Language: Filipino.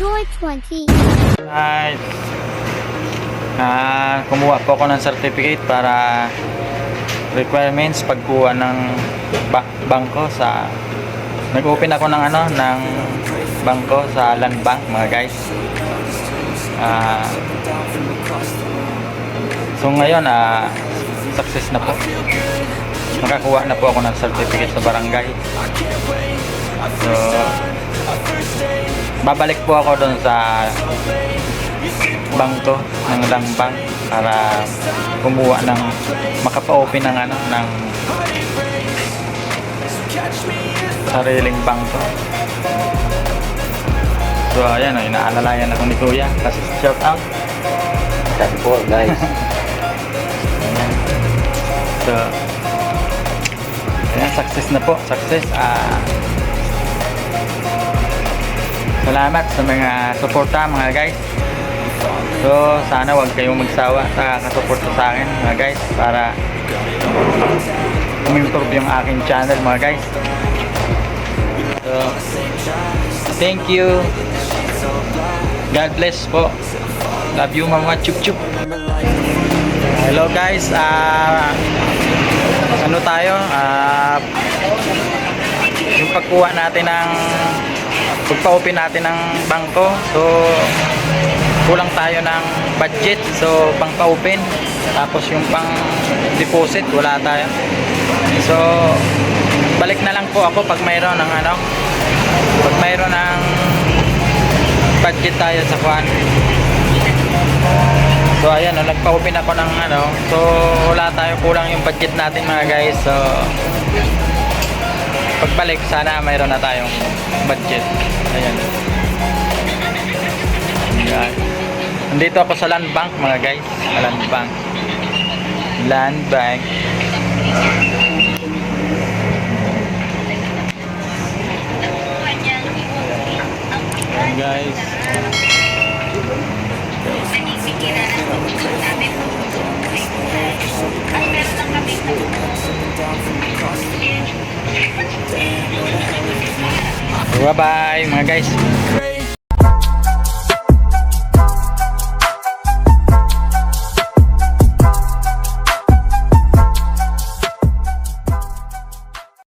Joy 20. Right. Ah, kumuha po ako ng certificate para requirements pagkuha ng ba- bangko sa nag-open ako ng ano ng bangko sa land bank mga guys. Ah, so ngayon ah success na po. Nakakuha na po ako ng certificate sa barangay. So babalik po ako doon sa bangko ng land bank para kumuha ng makapa-open ng ano ng sariling bangko. So ayan, oh, inaalalayan ako ni Kuya kasi shout out. Sabi po, guys. So ayan, success na po, success. Ah salamat sa mga suporta mga guys. So sana wag kayong magsawa sa kasuporta sa akin mga guys para umimprove yung aking channel mga guys. So thank you. God bless po. Love you mga chup chup. Hello guys. Ah ano tayo? Ah yung pagkuha natin ng pagpa-open natin ng bangko. So kulang tayo ng budget. So pang pa-open tapos yung pang deposit wala tayo. So balik na lang po ako pag mayroon ng ano pag mayroon ng budget tayo sa kwan. So ayan, no, nagpa-open ako ng ano. So wala tayo kulang yung budget natin mga guys. So pagbalik sana mayroon na tayong budget. Ayan. Ayan. Nandito ako sa land bank mga guys. Land bank. Land bank. Ayan guys. Bye-bye mga guys.